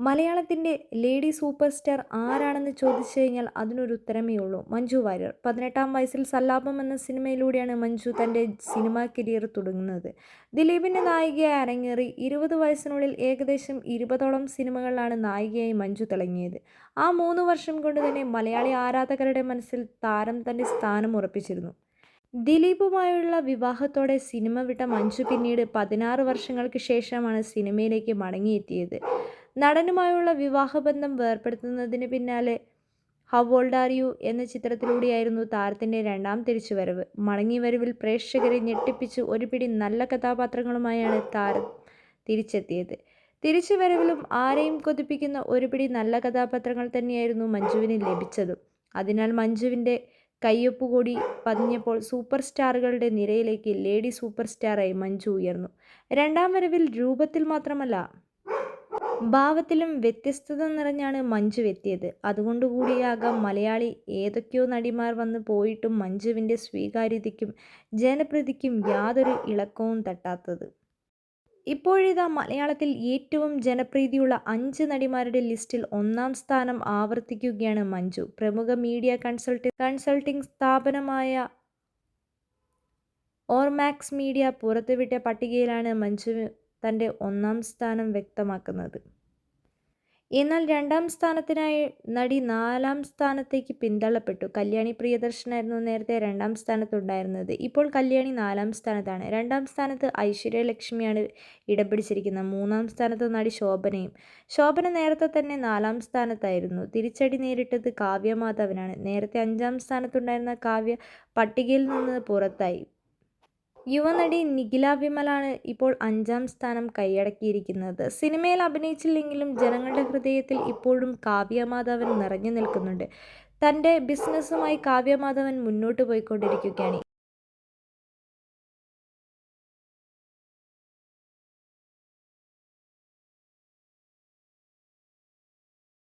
മലയാളത്തിന്റെ lady super star ആരാണെന്ന് ചോദിച്ചു കഴിഞ്ഞാൽ അതിനൊരു ഉത്തരമേ ഉള്ളൂ. മഞ്ജു വാര്യർ. പതിനെട്ടാം വയസ്സിൽ സല്ലാപം എന്ന സിനിമയിലൂടെയാണ് മഞ്ജു തന്റെ സിനിമാ കരിയർ തുടങ്ങുന്നത്. ദിലീപിന്റെ നായികയായി അരങ്ങേറി ഇരുപത് വയസ്സിനുള്ളിൽ ഏകദേശം ഇരുപതോളം സിനിമകളിലാണ് നായികയായി മഞ്ജു തിളങ്ങിയത്. ആ മൂന്ന് വർഷം കൊണ്ട് തന്നെ മലയാളി ആരാധകരുടെ മനസ്സിൽ താരം തന്റെ സ്ഥാനം ഉറപ്പിച്ചിരുന്നു. ദിലീപുമായുള്ള വിവാഹത്തോടെ സിനിമ വിട്ട മഞ്ജു പിന്നീട് പതിനാറ് വർഷങ്ങൾക്ക് ശേഷമാണ് സിനിമയിലേക്ക് മടങ്ങിയെത്തിയത്. നടനുമായുള്ള വിവാഹബന്ധം വേർപ്പെടുത്തുന്നതിന് പിന്നാലെ ഹൗ ഓൾഡ് ആർ യു എന്ന ചിത്രത്തിലൂടെയായിരുന്നു താരത്തിന്റെ രണ്ടാം തിരിച്ചുവരവ്. മടങ്ങിവരവിൽ പ്രേക്ഷകരെ ഞെട്ടിപ്പിച്ച് ഒരു പിടി നല്ല കഥാപാത്രങ്ങളുമായാണ് താരം തിരിച്ചെത്തിയത്. തിരിച്ചുവരവിലും ആരെയും കൊതിപ്പിക്കുന്ന ഒരു പിടി നല്ല കഥാപാത്രങ്ങൾ തന്നെയായിരുന്നു മഞ്ജുവിന് ലഭിച്ചതും. അതിനാൽ മഞ്ജുവിന്റെ കയ്യൊപ്പ് കൂടി പതിഞ്ഞപ്പോൾ സൂപ്പർ സ്റ്റാറുകളുടെ നിരയിലേക്ക് ലേഡി സൂപ്പർ സ്റ്റാറായി മഞ്ജു ഉയർന്നു. രണ്ടാം വരവിൽ രൂപത്തിൽ മാത്രമല്ല ഭാവത്തിലും വ്യത്യസ്തത നിറഞ്ഞാണ് മഞ്ജു എത്തിയത്. അതുകൊണ്ടുകൂടിയാകാം മലയാളി ഏതൊക്കെയോ നടിമാർ വന്ന് പോയിട്ടും മഞ്ജുവിന്റെ സ്വീകാര്യതയ്ക്കും ജനപ്രീതിക്കും യാതൊരു ഇളക്കവും തട്ടാത്തത്. ഇപ്പോഴിതാ മലയാളത്തിൽ ഏറ്റവും ജനപ്രീതിയുള്ള അഞ്ച് നടിമാരുടെ ലിസ്റ്റിൽ ഒന്നാം സ്ഥാനം ആവർത്തിക്കുകയാണ് മഞ്ജു. പ്രമുഖ മീഡിയ കൺസൾട്ടി കൺസൾട്ടിംഗ് സ്ഥാപനമായ ഓർമാക്സ് മീഡിയ പുറത്തുവിട്ട പട്ടികയിലാണ് മഞ്ജു തന്റെ ഒന്നാം സ്ഥാനം വ്യക്തമാക്കുന്നത്. എന്നാൽ രണ്ടാം സ്ഥാനത്തിനായി നടി നാലാം സ്ഥാനത്തേക്ക് പിന്തള്ളപ്പെട്ടു. കല്യാണി പ്രിയദർശനായിരുന്നു നേരത്തെ രണ്ടാം സ്ഥാനത്തുണ്ടായിരുന്നത്. ഇപ്പോൾ കല്യാണി നാലാം സ്ഥാനത്താണ്. രണ്ടാം സ്ഥാനത്ത് ഐശ്വര്യലക്ഷ്മിയാണ് ഇടം പിടിച്ചിരിക്കുന്നത് മൂന്നാം സ്ഥാനത്ത് നടി ശോഭനയും. ശോഭന നേരത്തെ തന്നെ നാലാം സ്ഥാനത്തായിരുന്നു. തിരിച്ചടി നേരിട്ടത് കാവ്യ മാധവനാണ്. നേരത്തെ അഞ്ചാം സ്ഥാനത്തുണ്ടായിരുന്ന കാവ്യ പട്ടികയിൽ നിന്ന് പുറത്തായി. യുവനടി നിഖില വിമലാണ് ഇപ്പോൾ അഞ്ചാം സ്ഥാനം കൈയടക്കിയിരിക്കുന്നത്. സിനിമയിൽ അഭിനയിച്ചില്ലെങ്കിലും ജനങ്ങളുടെ ഹൃദയത്തിൽ ഇപ്പോഴും കാവ്യമാധവൻ നിറഞ്ഞു നിൽക്കുന്നുണ്ട്. തന്റെ ബിസിനസ്സുമായി കാവ്യമാധവൻ മുന്നോട്ട് പോയിക്കൊണ്ടിരിക്കുകയാണ്.